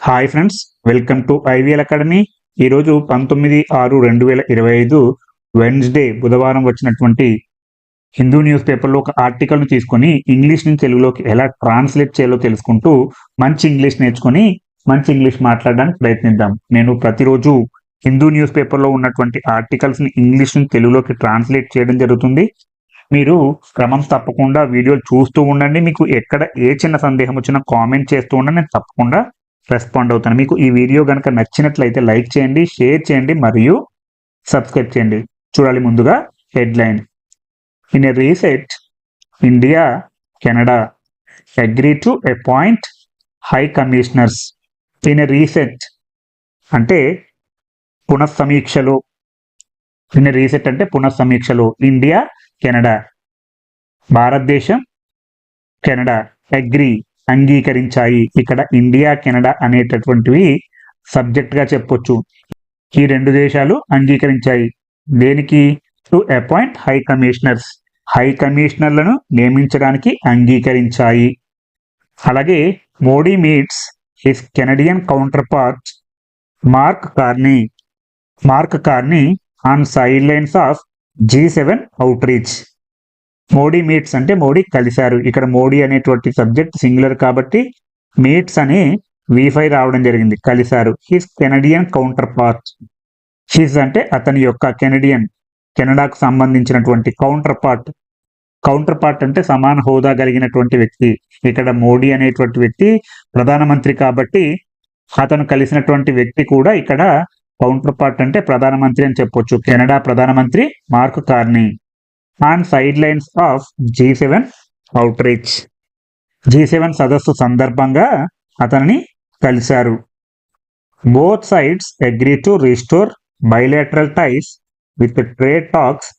Hi friends welcome to IVL academy ఈరోజు పంతొమ్మిది ఆరు రెండు వేల ఇరవై ఐదు వెన్స్డే బుధవారం వచ్చినటువంటి హిందూ న్యూస్ పేపర్లో ఒక ఆర్టికల్ను తీసుకొని ఇంగ్లీష్ నుంచి తెలుగులోకి ఎలా ట్రాన్స్లేట్ చేయాలో తెలుసుకుంటూ మంచి ఇంగ్లీష్ నేర్చుకొని మంచి ఇంగ్లీష్ మాట్లాడడానికి ప్రయత్నిద్దాం. నేను ప్రతిరోజు హిందూ న్యూస్ పేపర్లో ఉన్నటువంటి ఆర్టికల్స్ని ఇంగ్లీష్ నుంచి తెలుగులోకి ట్రాన్స్లేట్ చేయడం జరుగుతుంది. మీరు క్రమం తప్పకుండా వీడియోలు చూస్తూ ఉండండి. మీకు ఎక్కడ ఏ చిన్న సందేహం వచ్చినా కామెంట్ చేస్తూ ఉండండి. నేను తప్పకుండా రెస్పాండ్ అవుతాను. మీకు ఈ వీడియో కనుక నచ్చినట్లయితే లైక్ చేయండి షేర్ చేయండి మరియు సబ్స్క్రైబ్ చేయండి. చూడాలి ముందుగా headline. In a reset India Canada agree to appoint high commissioners. In a reset అంటే పునఃసమీక్షలు. ఇన్ ఏ రీసెట్ అంటే పునఃసమీక్షలు. India Canada. భారతదేశం కెనడా అగ్రీ. అంగీకరించాయి. ఇక్కడ ఇండియా కెనడా అనేటటువంటివి సబ్జెక్ట్గా చెప్పొచ్చు. ఈ రెండు దేశాలు అంగీకరించాయి. దేనికి? To appoint high commissioners. High కమిషనర్లను నియమించడానికి అంగీకరించాయి. అలాగే Modi meets his Canadian counterpart Mark Carney. Mark Carney on sidelines of G seven outreach Modi meets అంటే మోడీ కలిశారు. ఇక్కడ మోడీ అనేటువంటి సబ్జెక్ట్ సింగులర్ కాబట్టి మీట్స్ అని వీఫై రావడం జరిగింది. కలిశారు. His Canadian counterpart his అంటే అతని యొక్క కెనడియన్ కెనడాకు సంబంధించినటువంటి కౌంటర్ పార్ట్ కౌంటర్ పార్ట్ అంటే సమాన హోదా కలిగినటువంటి వ్యక్తి. ఇక్కడ మోడీ అనేటువంటి వ్యక్తి ప్రధానమంత్రి కాబట్టి అతను కలిసినటువంటి వ్యక్తి కూడా ఇక్కడ కౌంటర్ పార్ట్ అంటే ప్రధానమంత్రి అని చెప్పొచ్చు. కెనడా ప్రధానమంత్రి Mark Carney on sidelines of G seven outreach G seven సదస్సు సందర్భంగా అతనిని కలిశారు. Both sides agree to restore bilateral ties with trade talks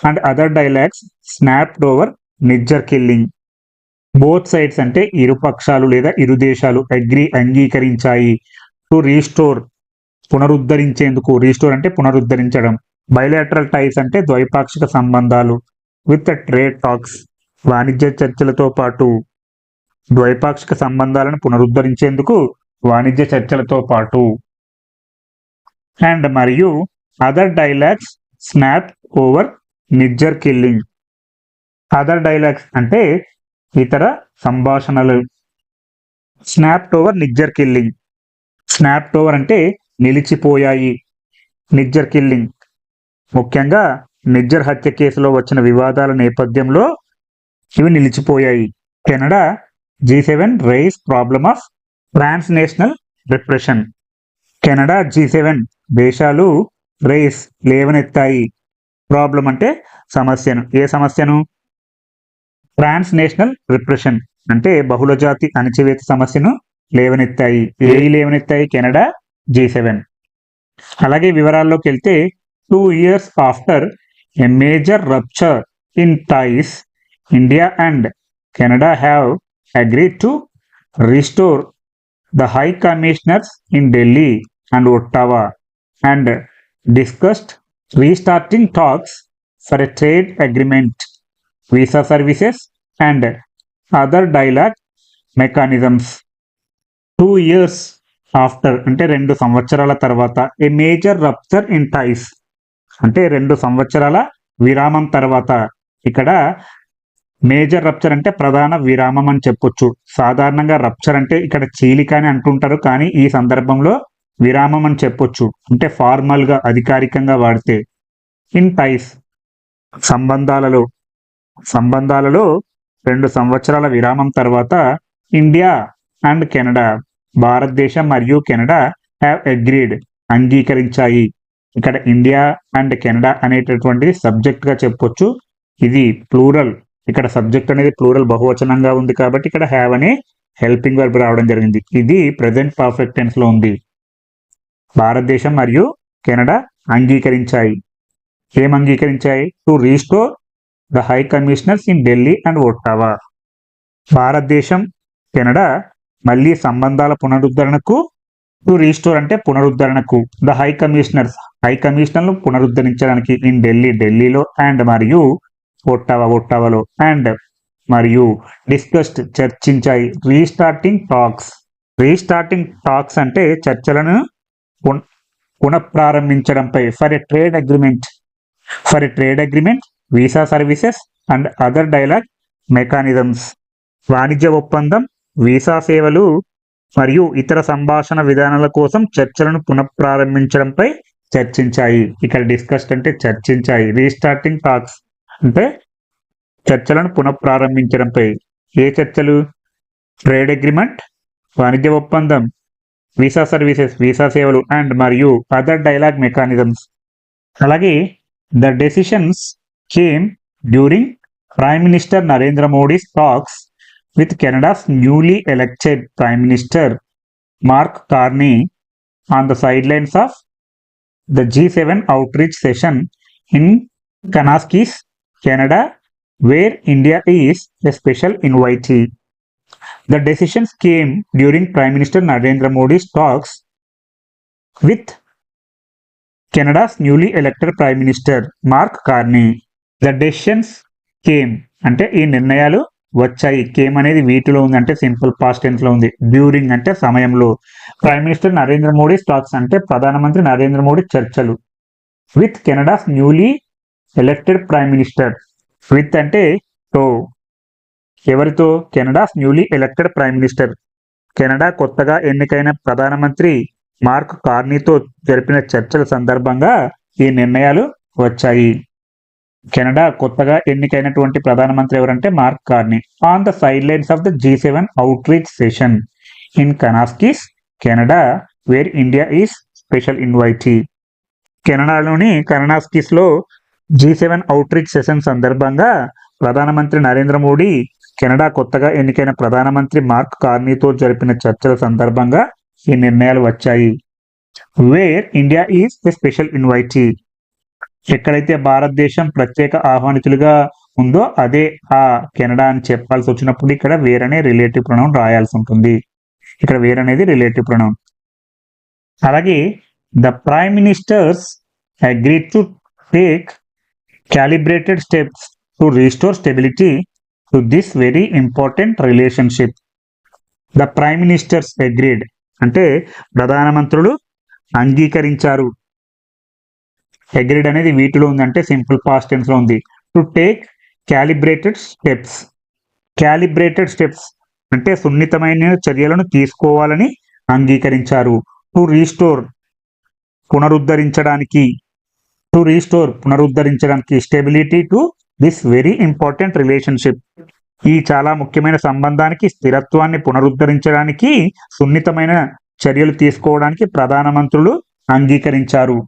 and other dialogues snapped over Nijjar killing both sides అంటే ఇరు పక్షాలు లేదా ఇరు దేశాలు అగ్రి అంగీకరించాయి టు రీస్టోర్ పునరుద్ధరించేందుకు రీస్టోర్ అంటే పునరుద్ధరించడం. బయలాటరల్ టైస్ అంటే ద్వైపాక్షిక సంబంధాలు విత్ ట్రేడ్ టాక్స్ వాణిజ్య చర్చలతో పాటు ద్వైపాక్షిక సంబంధాలను పునరుద్ధరించేందుకు వాణిజ్య చర్చలతో పాటు. అండ్ మరియు other dialogues snap over Nijjar killing other dialogues అంటే ఇతర సంభాషణలు. Snap over Nijjar killing snap over అంటే నిలిచిపోయాయి. నిజ్జర్ కిల్లింగ్ ముఖ్యంగా నిజ్జర్ హత్య కేసులో వచ్చిన వివాదాల నేపథ్యంలో ఇవి నిలిచిపోయాయి. Canada G seven raise problem of transnational repression Canada G seven దేశాలు రైస్ లేవనెత్తాయి. ప్రాబ్లం అంటే సమస్యను. ఏ సమస్యను? ట్రాన్స్నేషనల్ రిప్రెషన్ అంటే బహుళజాతి అణచివేత సమస్యను లేవనెత్తాయి. ఏవి లేవనెత్తాయి? Canada G seven. అలాగే వివరాల్లోకి వెళ్తే two years after a major rupture in ties India and Canada have agreed to restore the high commissioners in Delhi and Ottawa and discussed restarting talks for a trade agreement visa services and other dialogue mechanisms two years after అంటే రెండు సంవత్సరాల తర్వాత a major rupture in ties అంటే రెండు సంవత్సరాల విరామం తర్వాత ఇక్కడ మేజర్ రప్చర్ అంటే ప్రధాన విరామం అని చెప్పొచ్చు. సాధారణంగా రప్చర్ అంటే ఇక్కడ చీలిక అని అంటుంటారు కానీ ఈ సందర్భంలో విరామం అని చెప్పొచ్చు. అంటే ఫార్మల్గా అధికారికంగా వాడితే. ఇన్ టైస్ సంబంధాలలో సంబంధాలలో రెండు సంవత్సరాల విరామం తర్వాత ఇండియా అండ్ కెనడా భారతదేశం మరియు కెనడా హ్యావ్ అగ్రీడ్ అంగీకరించాయి. ఇక్కడ ఇండియా అండ్ కెనడా అనేటటువంటిది సబ్జెక్ట్గా చెప్పొచ్చు. ఇది ప్లూరల్ ఇక్కడ సబ్జెక్ట్ అనేది ప్లూరల్ బహువచనంగా ఉంది కాబట్టి ఇక్కడ హ్యావ్ అనే హెల్పింగ్ వర్బ్ రావడం జరిగింది. ఇది ప్రజెంట్ పర్ఫెక్ట్ టెన్స్లో ఉంది. భారతదేశం మరియు కెనడా అంగీకరించాయి. ఏం అంగీకరించాయి? To restore the high commissioners in Delhi and Ottawa భారతదేశం కెనడా మళ్ళీ సంబంధాల పునరుద్ధరణకు టు రీస్టోర్ అంటే పునరుద్ధరణకు. ద హై కమిషనర్స్ హై కమిషనర్లు పునరుద్ధరించడానికి ఇన్ ఢిల్లీ ఢిల్లీలో అండ్ మరియు ఒట్టావా ఒట్టావాలో అండ్ మరియు డిస్కస్డ్ చర్చించాయి రీస్టార్టింగ్ టాక్స్. రీస్టార్టింగ్ టాక్స్ అంటే చర్చలను పునఃప్రారంభించడంపై for a trade agreement. For a trade agreement visa services and other dialogue mechanisms. వాణిజ్య ఒప్పందం వీసా సేవలు మరియు ఇతర సంభాషణ విధానాల కోసం చర్చలను పునఃప్రారంభించడంపై చర్చించాయి. ఇక్కడ డిస్కస్డ్ అంటే చర్చించాయి. రీస్టార్టింగ్ టాక్స్ అంటే చర్చలను పునఃప్రారంభించడంపై. ఏ చర్చలు? ట్రేడ్ అగ్రిమెంట్ వాణిజ్య ఒప్పందం వీసా సర్వీసెస్ వీసా సేవలు అండ్ మరియు అదర్ డైలాగ్ మెకానిజమ్స్ అలాగే the decisions came during prime minister Narendra Modi's talks with Canada's newly elected prime minister Mark Carney on the sidelines of the G seven outreach session in Kananaskis Canada where India is a special invitee. The decision came during prime minister Narendra Modi's talks with Canada's newly elected prime minister Mark Carney. The decisions came అంటే ఈ నిర్ణయాలు వచ్చాయి. Came అనేది వీటిలో ఉంది అంటే simple past టెన్స్లో ఉంది. డ్యూరింగ్ అంటే సమయంలో. Prime minister Narendra Modi talks అంటే ప్రధానమంత్రి నరేంద్ర మోడీ చర్చలు. With Canada's newly elected prime minister with అంటే తో. ఎవరితో? Canada's newly elected prime minister Canada కొత్తగా ఎన్నికైన ప్రధానమంత్రి మార్క్ కార్నీతో జరిపిన చర్చల సందర్భంగా ఈ నిర్ణయాలు వచ్చాయి. కెనడా కొత్తగా ఎన్నికైనటువంటి ప్రధానమంత్రి ఎవరంటే Mark Carney. On the sidelines of the G seven outreach session. In Kananaskis Canada where India is special invitee. కెనడాలోని కనాస్కిస్లో G seven outreach session సందర్భంగా ప్రధానమంత్రి నరేంద్ర మోడీ కెనడా కొత్తగా ఎన్నికైన ప్రధానమంత్రి మార్క్ కార్నీతో జరిపిన చర్చల సందర్భంగా ఈ నిర్ణయాలు వచ్చాయి. Where India is a special invitee. ఎక్కడైతే భారతదేశం ప్రత్యేక ఆహ్వానితులుగా ఉందో అదే ఆ కెనడా అని చెప్పాల్సి వచ్చినప్పుడు ఇక్కడ వేరనే రిలేటివ్ ప్రణవం రాయాల్సి ఉంటుంది. ఇక్కడ వేరనేది అనేది రిలేటివ్ ప్రణవం అలాగే the prime ministers agree to take calibrated steps to restore stability to this very important relationship the prime ministers agreed అంటే ప్రధానమంత్రులు అంగీకరించారు. అగ్రిడ్ అనేది వీటిలో ఉందంటే సింపుల్ పాస్ట్ టెన్స్లో ఉంది. To take calibrated steps calibrated steps అంటే సున్నితమైన చర్యలను తీసుకోవాలని అంగీకరించారు. టు రీస్టోర్ పునరుద్ధరించడానికి టు రీస్టోర్ పునరుద్ధరించడానికి stability to this very important relationship ఈ చాలా ముఖ్యమైన సంబంధానికి స్థిరత్వాన్ని పునరుద్ధరించడానికి సున్నితమైన చర్యలు తీసుకోవడానికి ప్రధానమంత్రులు అంగీకరించారు.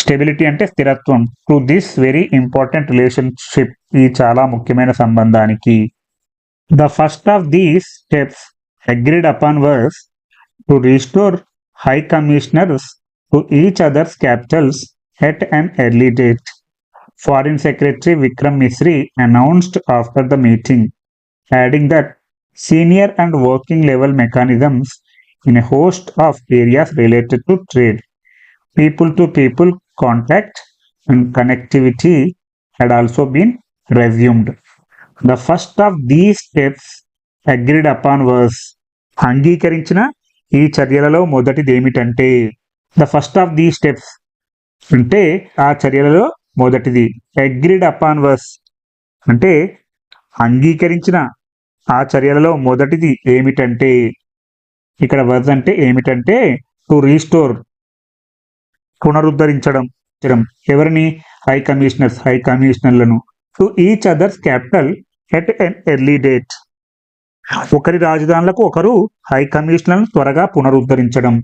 స్టెబిలిటీ అంటే స్థిరత్వం. To this very important relationship ఈ చాలా ముఖ్యమైన సంబంధానికి. The first of these steps agreed upon was to restore high commissioners to each other's capitals at and early date. Foreign secretary Vikram Misri announced after the meeting adding that senior and working level mechanisms in a host of areas related to trade. People to people contact, and connectivity had also been resumed. The first of these steps agreed upon was అంగీకరించిన ఈ చర్యలలో మొదటిది ఏమిటంటే the first of the steps అంటే ఆ చర్యలలో మొదటిది అగ్రిడ్ upon verse అంటే అంగీకరించిన ఆ చర్యలలో మొదటిది ఏమిటంటే ఇక్కడ వర్స్ అంటే ఏమిటంటే టు రీస్టోర్ పునరుద్ధరించడం ఎవరిని? High commissioners high కమిషనర్లను to each other's capital at an early date ఒకరి రాజధానులకు ఒకరు హై కమిషనర్లను త్వరగా పునరుద్ధరించడం.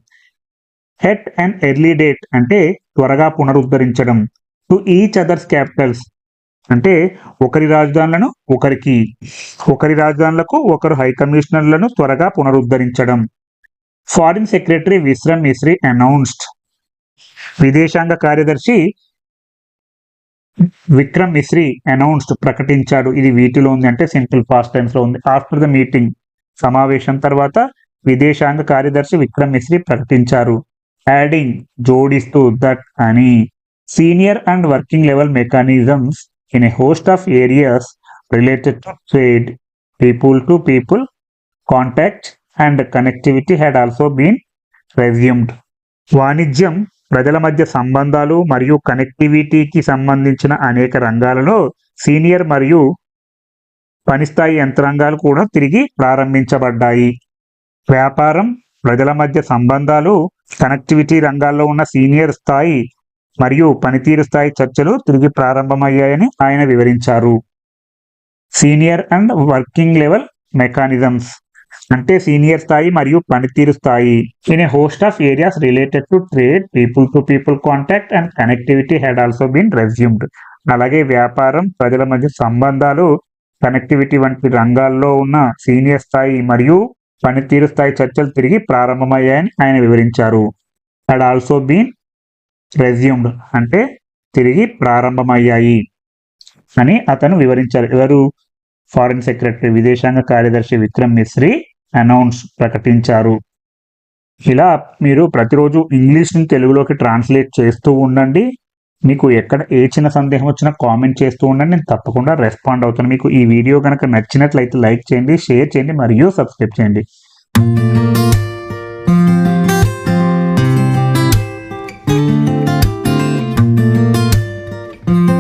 ఎట్ అండ్ ఎర్లీ డేట్ అంటే త్వరగా పునరుద్ధరించడం. టు ఈచ్ అదర్స్ క్యాపిటల్స్ అంటే ఒకరి రాజధానులను ఒకరికి. ఒకరి రాజధానులకు ఒకరు హై కమిషనర్లను త్వరగా పునరుద్ధరించడం. Foreign secretary Vikram Misri announced విదేశాంగ కార్యదర్శి విక్రమ్ మిశ్రీ అనౌన్స్డ్ ప్రకటించాడు. ఇది వీటిలో ఉంది అంటే సింపుల్ ఫాస్ట్ టైమ్స్లో ఉంది. ఆఫ్టర్ ద మీటింగ్ సమావేశం తర్వాత విదేశాంగ కార్యదర్శి విక్రమ్ మిశ్రీ ప్రకటించారు. యాడింగ్ జోడిస్తూ దట్ అని. Senior and working level mechanisms in a host of areas related to trade people to people contact and connectivity had also been resumed వాణిజ్యం ప్రజల మధ్య సంబంధాలు మరియు కనెక్టివిటీకి సంబంధించిన అనేక రంగాలలో సీనియర్ మరియు పనిస్థాయి యంత్రాంగాలు కూడా తిరిగి ప్రారంభించబడ్డాయి. వ్యాపారం ప్రజల మధ్య సంబంధాలు కనెక్టివిటీ రంగాల్లో ఉన్న సీనియర్ స్థాయి మరియు పనితీరు స్థాయి చర్చలు తిరిగి ప్రారంభమయ్యాయని ఆయన వివరించారు. Senior and working level mechanisms అంటే సీనియర్ స్థాయి మరియు పనితీరు స్థాయి. In a host of areas related to trade people to people contact and connectivity had also been resumed అలాగే వ్యాపారం ప్రజల మధ్య సంబంధాలు కనెక్టివిటీ వంటి రంగాల్లో ఉన్న సీనియర్ స్థాయి మరియు పనితీరు స్థాయి చర్చలు తిరిగి ప్రారంభమయ్యాయని ఆయన వివరించారు. హ్యాడ్ ఆల్సో బీన్ రెజ్యూమ్డ్ అంటే తిరిగి ప్రారంభమయ్యాయి అని అతను వివరించారు. ఎవరు? ఫారిన్ సెక్రటరీ విదేశాంగ కార్యదర్శి విక్రమ్ మిశ్రీ అనౌన్స్ ప్రకటించారు. ఇలా మీరు ప్రతిరోజు ఇంగ్లీష్ని తెలుగులోకి ట్రాన్స్లేట్ చేస్తూ ఉండండి. మీకు ఎక్కడ ఏ చిన్న సందేహం వచ్చినా కామెంట్ చేస్తూ ఉండండి. నేను తప్పకుండా రెస్పాండ్ అవుతాను. మీకు ఈ వీడియో కనుక నచ్చినట్లయితే లైక్ చేయండి షేర్ చేయండి మరియు సబ్స్క్రైబ్ చేయండి.